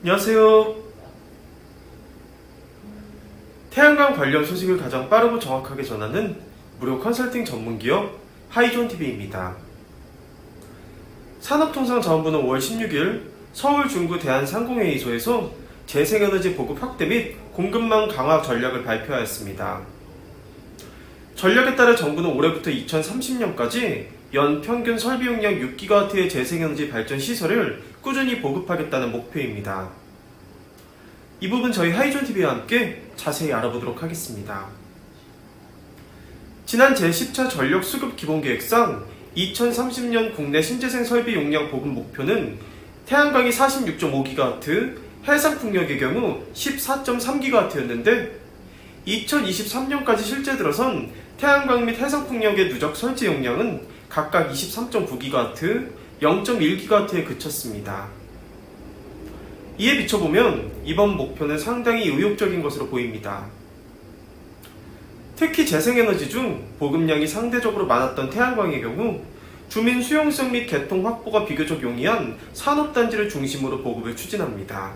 안녕하세요. 태양광 관련 소식을 가장 빠르고 정확하게 전하는 무료 컨설팅 전문 기업 하이존 TV입니다. 산업통상자원부는 5월 16일 서울 중구 대한상공회의소에서 재생에너지 보급 확대 및 공급망 강화 전략을 발표하였습니다. 전략에 따라 정부는 올해부터 2030년까지 연 평균 설비 용량 6기가와트의 재생에너지 발전 시설을 꾸준히 보급하겠다는 목표입니다. 이 부분 저희 하이존 TV와 함께 자세히 알아보도록 하겠습니다. 지난 제10차 전력 수급 기본 계획상 2030년 국내 신재생 설비 용량 보급 목표는 태양광이 46.5기가와트, 해상풍력의 경우 14.3기가와트였는데 2023년까지 실제 들어선 태양광 및 해상풍력의 누적 설치 용량은 각각 23.9기가와트, 0.1기가와트에 그쳤습니다. 이에 비춰보면 이번 목표는 상당히 의욕적인 것으로 보입니다. 특히 재생에너지 중 보급량이 상대적으로 많았던 태양광의 경우 주민 수용성 및 개통 확보가 비교적 용이한 산업단지를 중심으로 보급을 추진합니다.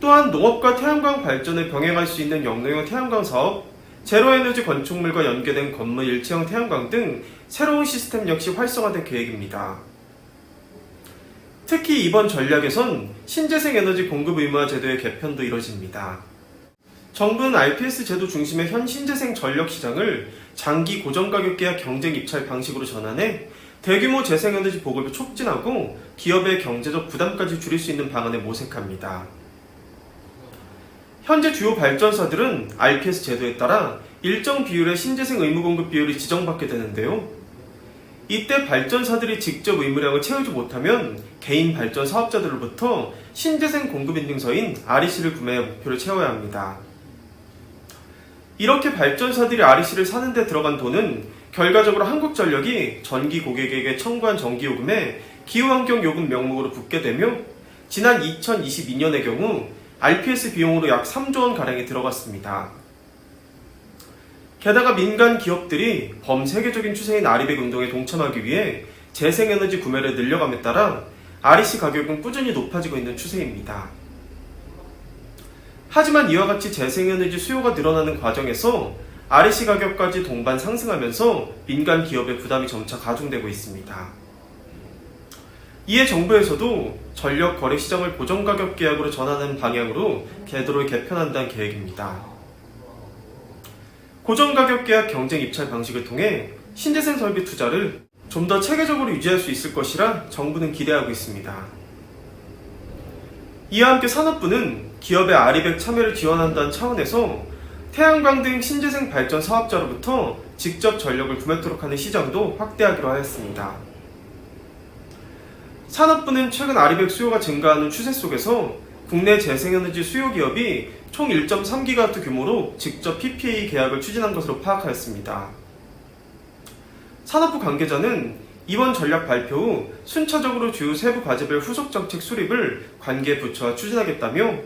또한 농업과 태양광 발전을 병행할 수 있는 영농형 태양광 사업, 제로에너지 건축물과 연계된 건물 일체형 태양광 등 새로운 시스템 역시 활성화될 계획입니다. 특히 이번 전략에선 신재생 에너지 공급 의무화 제도의 개편도 이뤄집니다. 정부는 RPS 제도 중심의 현 신재생 전력 시장을 장기 고정가격 계약 경쟁 입찰 방식으로 전환해 대규모 재생에너지 보급을 촉진하고 기업의 경제적 부담까지 줄일 수 있는 방안을 모색합니다. 현재 주요 발전사들은 RPS 제도에 따라 일정 비율의 신재생 의무 공급 비율이 지정받게 되는데요. 이때 발전사들이 직접 의무량을 채우지 못하면 개인 발전 사업자들로부터 신재생 공급 인증서인 REC를 구매해 목표를 채워야 합니다. 이렇게 발전사들이 REC를 사는데 들어간 돈은 결과적으로 한국전력이 전기 고객에게 청구한 전기요금에 기후환경요금 명목으로 붙게 되며 지난 2022년의 경우 RPS 비용으로 약 3조 원 가량이 들어갔습니다. 게다가 민간 기업들이 범세계적인 추세인 아리백 운동에 동참하기 위해 재생에너지 구매를 늘려감에 따라 REC 가격은 꾸준히 높아지고 있는 추세입니다. 하지만 이와 같이 재생에너지 수요가 늘어나는 과정에서 REC 가격까지 동반 상승하면서 민간 기업의 부담이 점차 가중되고 있습니다. 이에 정부에서도 전력 거래 시장을 보정가격 계약으로 전하는 방향으로 제도를 개편한다는 계획입니다. 고정 가격 계약 경쟁 입찰 방식을 통해 신재생 설비 투자를 좀 더 체계적으로 유지할 수 있을 것이라 정부는 기대하고 있습니다. 이와 함께 산업부는 기업의 아리백 참여를 지원한다는 차원에서 태양광 등 신재생 발전 사업자로부터 직접 전력을 구매토록 하는 시장도 확대하기로 하였습니다. 산업부는 최근 아리백 수요가 증가하는 추세 속에서 국내 재생에너지 수요 기업이 총 1.3기가와트 규모로 직접 PPA 계약을 추진한 것으로 파악하였습니다. 산업부 관계자는 이번 전략 발표 후 순차적으로 주요 세부 과제별 후속 정책 수립을 관계 부처와 추진하겠다며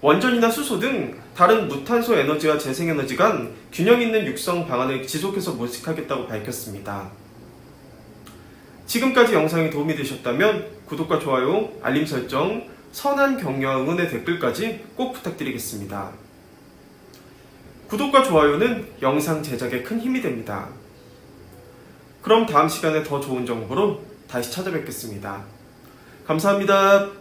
원전이나 수소 등 다른 무탄소 에너지와 재생에너지 간 균형 있는 육성 방안을 지속해서 모색하겠다고 밝혔습니다. 지금까지 영상이 도움이 되셨다면 구독과 좋아요, 알림 설정, 선한 격려와 응원의 댓글까지 꼭 부탁드리겠습니다. 구독과 좋아요는 영상 제작에 큰 힘이 됩니다. 그럼 다음 시간에 더 좋은 정보로 다시 찾아뵙겠습니다. 감사합니다.